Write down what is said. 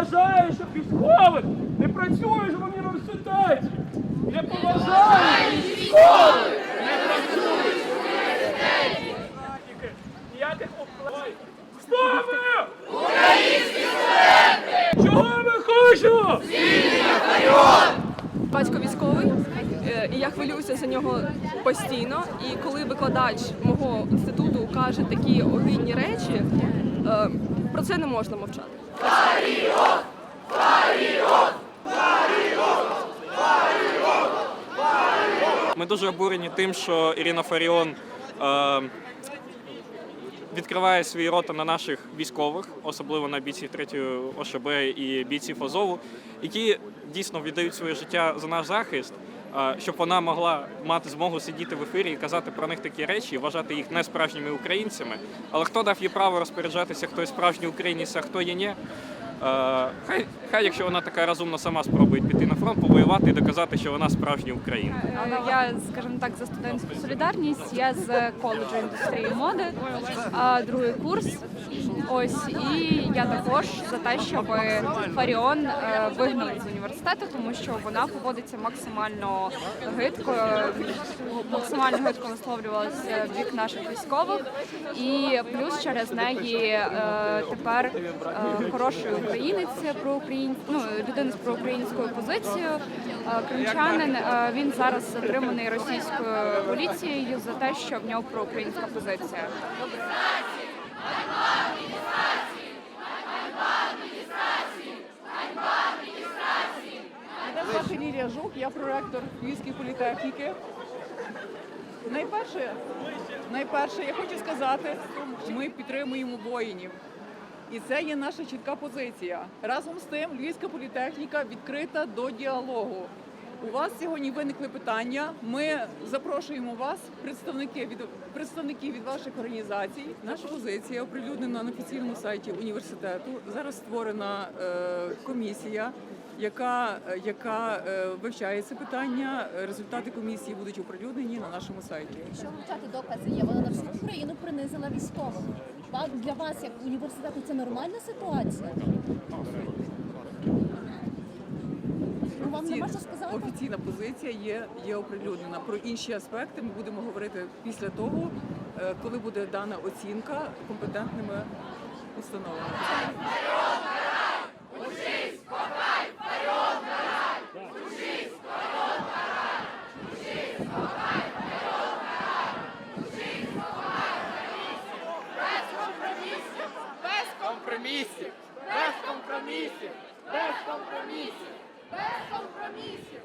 вважаю, що військових не працюєш в університеті. Я поважаю військових! Не працюєш в університеті! Ніяких впливів. Стови! Українські студенти! Чого ми хочемо? Батько військовий, е, і я хвилююся за нього постійно. І коли викладач мого інституту каже такі огидні речі, про це не можна мовчати. Ми дуже обурені тим, що Ірина Фаріон е, відкриває свій рота на наших військових, особливо на бійців 3 ОШБ і бійців Азову, які дійсно віддають своє життя за наш захист, е, щоб вона могла мати змогу сидіти в ефірі і казати про них такі речі, і вважати їх не справжніми українцями. Але хто дав їй право розпоряджатися, хто є справжній українець, а хто є ні? Е, Хай, хай, якщо вона така розумна, сама спробує піти на фронт, повоювати і доказати, що вона справжній українець. Е, Я, скажімо так, за студентську солідарність. Я з коледжу індустрії моди, другий курс. Ось і я також за те, щоб Фаріон е, вигнали з університету, тому що вона поводиться максимально гидко, максимально гидко висловлювалася в бік наших військових, і плюс через неї тепер хороший українець про ну, людина з проукраїнською позицією. е, Кримчанин е, він зараз затриманий російською поліцією за те, що в нього проукраїнська позиція. Лілія Жук, я проректор Львівської політехніки. Найперше, найперше, я хочу сказати, ми підтримуємо воїнів. І це є наша чітка позиція. Разом з тим, Львівська політехніка відкрита до діалогу. У вас сьогодні виникли питання. Ми запрошуємо вас, представники від представників від ваших організацій. Наша позиція оприлюднена на офіційному сайті університету. Зараз створена е, комісія, яка, яка е, вивчає це питання. Результати комісії будуть оприлюднені на нашому сайті. Якщо вивчати докази є, вона на всю Україну принизила військових. Для вас, як університету, це нормальна ситуація? Ну, вам нема що сказати? Офіційна позиція є, є оприлюднена. Про інші аспекти ми будемо говорити після того, е, коли буде дана оцінка компетентними установами. Без компромісів! Без компромісів! Без компромісів! Без компромісів!